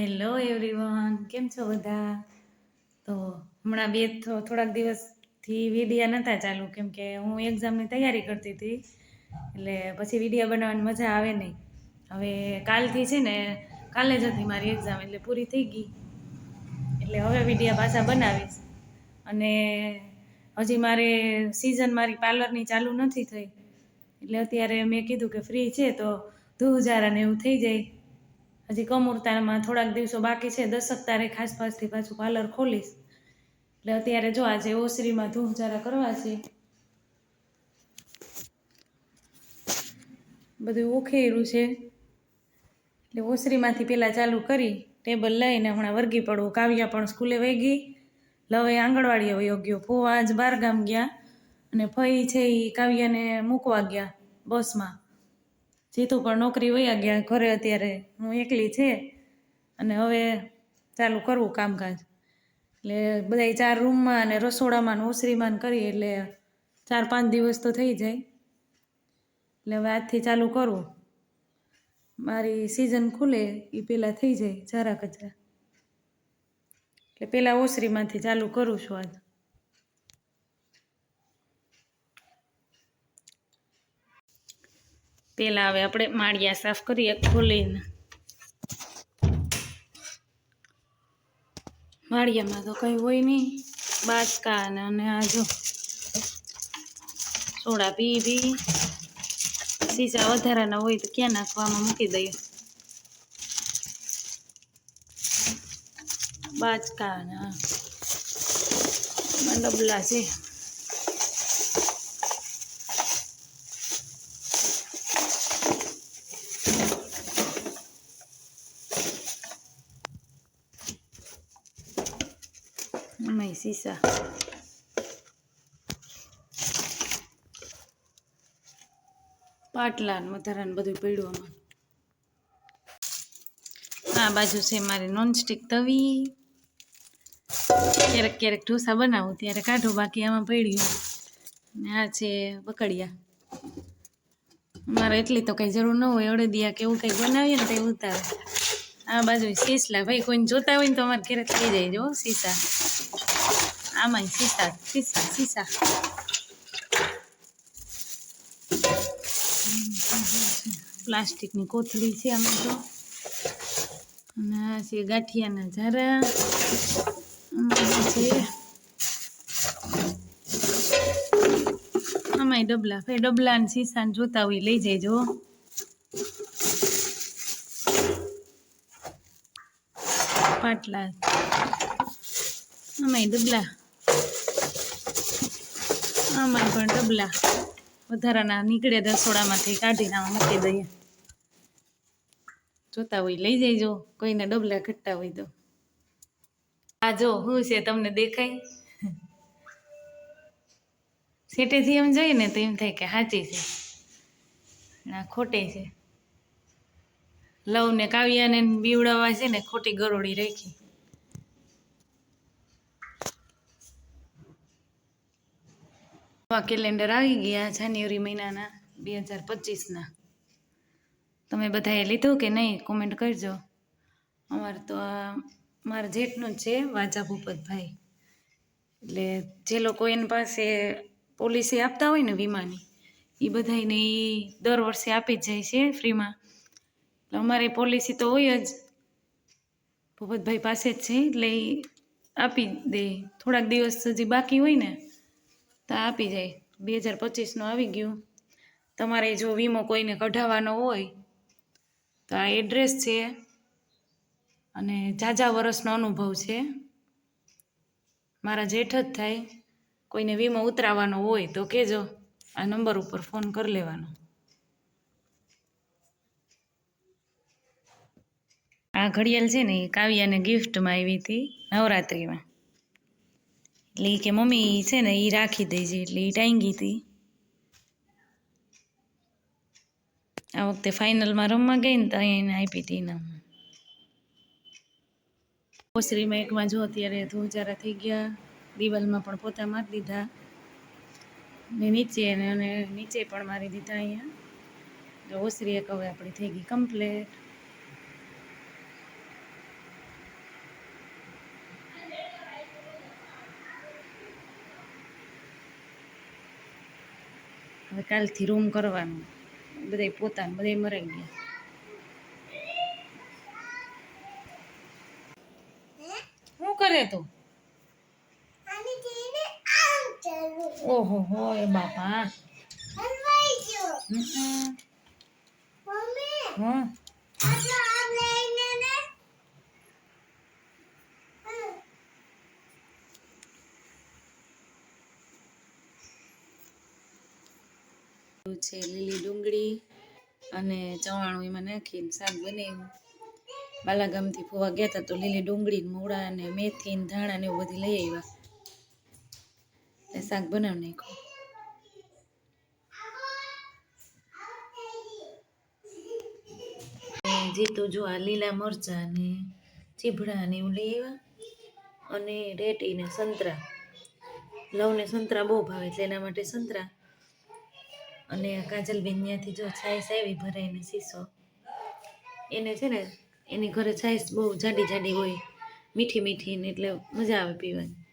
Hello everyone કેમ છો બધા? તો હમણાં બે થોડાક દિવસથી વિડીયા નહોતા ચાલુ, કેમ કે હું એક્ઝામની તૈયારી કરતી હતી, એટલે પછી વિડીયા બનાવવાની મજા આવે નહીં. હવે કાલથી છે ને, કાલે જ હતી મારી એક્ઝામ એટલે પૂરી થઈ ગઈ. એટલે હવે વિડીયા પાછા બનાવીશ. અને હજી મારે સિઝન મારી પાર્લરની ચાલુ નથી થઈ, એટલે અત્યારે મેં કીધું કે ફ્રી છે, તો ધુજારા ને એવું થઈ જાય. હજી કમુરતામાં થોડાક દિવસો બાકી છે, દસક તારીખ આસપાસથી પાછું પાર્લર ખોલીશ. એટલે અત્યારે જો આજે ઓસરીમાં ધૂમચારા કરવા છે, બધું ઉખેર્યું છે. એટલે ઓસરીમાંથી પહેલાં ચાલુ કરી, ટેબલ લઈને હમણાં વર્ગી પડવું. કાવ્યા પણ સ્કૂલે વહી ગઈ લવે આંગણવાડીએ વયો ગયો ફોવા આજ બાર ગામ ગયા અને ફઈ છે એ કાવ્યાને મૂકવા ગયા, બસમાં. જીતુ પણ નોકરી વયા ગયા, ઘરે અત્યારે હું એકલી છે. અને હવે ચાલુ કરવું કામકાજ. એટલે બધા ચાર રૂમમાં અને રસોડામાં ઓસરીમાં કરી એટલે ચાર પાંચ દિવસ તો થઈ જાય. એટલે હવે આજથી ચાલુ કરું. મારી સિઝન ખુલે એ પહેલાં થઈ જાય જરા કચરા એટલે પહેલાં ઓસરીમાંથી ચાલુ કરું છું આજ. પહેલાં હવે આપણે માળિયા સાફ કરીએ, ખોલીને. માળિયામાં તો કંઈ હોય નહીં. બાસકા અને આ જો સોડા પી પી. સીસા વધારાના હોય તો ક્યાં નાખવામાં મૂકી દઈએ? બાચકા ને ડબલા છે. સીસા પાટલા ને વધારાને બધું પડ્યું આમાં. આ બાજુ છે મારી નોનસ્ટિક તવી. ક્યારેક ક્યારેક ઢોસા બનાવું, ત્યારે કાઢું, બાકી આમાં પડ્યું. આ છે બકડિયા. મારે એટલી તો કંઈ જરૂર ન હોય, અડદિયા કે એવું કંઈ બનાવીએ ને તો ઉતારે. આ બાજુ શીસલા ભાઈ, કોઈને જોતા હોય ને તો અમારે ઘેરે થઈ જાય, જો સીસા. આમાંય સીસા સીસા સીસા પ્લાસ્ટિકની કોથળી છે આમાં તો અને આ છે ગાંઠિયાના ઝારા. આમાં છે. આમાંય ડબલા ભાઈ ડબલા ને સીસા જોતા હોય લઈ જજો પાટલા. આમાંય ડબલા. આમાંય પણ ડબલા વધારાના નીકળે રસોડામાંથી કાઢીને આમાં મૂકી દઈએ. જોતા હોય લઈ જઈજો કોઈને ડબલા ઘટતા હોય તો. આ જો, હું છે તમને દેખાય? સેટેથી એમ જોઈએ ને તો એમ થાય કે સાચી છે. ના ખોટી છે. લવ ને કાવ્યાને બીવડાવવા છે ને ખોટી ગરોળી રાખી. નવા કેલેન્ડર આવી ગયા જાન્યુઆરી મહિનાના બે હજાર પચીસના. તમે બધાએ લીધું કે નહીં કોમેન્ટ કરજો. અમારે તો આ મારા જેઠનું જ છે, વાજા ભૂપતભાઈ. એટલે જે લોકો એની પાસે પોલિસી આપતા હોય ને વીમાની એ બધાને એ દર વર્ષે આપી જ જાય છે ફ્રીમાં. એટલે અમારી પોલિસી તો હોય જ. ભૂપતભાઈ પાસે જ છે, એટલે એ આપી દે. થોડાક દિવસ હજી બાકી હોય ને તો આપી જાય. બે હજાર પચીસનું આવી ગયું. તમારે જો વીમો કોઈને કઢાવવાનો હોય, તો આ એડ્રેસ છે અને ઝાઝા વર્ષનો અનુભવ છે. મારા જેઠ જ થાય. કોઈને વીમો ઉતરાવવાનો હોય, તો કહેજો. આ નંબર ઉપર ફોન કરી લેવાનો. આ ઘડિયાળ છે ને, એ કાવ્યાને ગિફ્ટમાં આવી હતી નવરાત્રિમાં. એટલે કે મમ્મી છે ને એ રાખી દેજે એટલે એ ટાંગી હતી આ વખતે ફાઇનલમાં રમવા ગઈ ને તો એને આપી હતી ઇનામ. ઓસરીમાં એકમાં જો અત્યારે ધોજારા થઈ ગયા. દિવાલમાં પણ પોતા મારી દીધા. ને નીચે અને નીચે પણ મારી દીધા અહીંયા. તો ઓસરી એક હવે આપણી થઈ ગઈ કમ્પ્લેટ. હવે કાલથી રૂમ કરવાનું. બધાય પોતાનું બધાય મરાઈ ગયા. શું કરે તું? ઓહો હો એ બાપા. હા છે, લીલી ડુંગળી અને ચવાણું એમાં નાખીને શાક બનાવ્યું. બાલાગામથી ફોવા ગયા હતા તો લીલી ડુંગળી મૂળા અને મેથી ને ધાણા ને એવું બધી લઈ આવ્યા. એ શાક બનાવી નાખ્યું. અને જીતુ જો આ લીલા મરચાં ને ચીભડા ને એવું લઈ આવ્યા. અને રેટી ને સંતરા. લવને સંતરા બહુ ભાવે એટલે એના માટે સંતરા. અને કાજલબેન ત્યાંથી જો છાશ આવી ભરાઈને શીશો એને છે ને, એની ઘરે છાશ બહુ જાડી જાડી હોય મીઠી મીઠી ને એટલે મજા આવે પીવાની.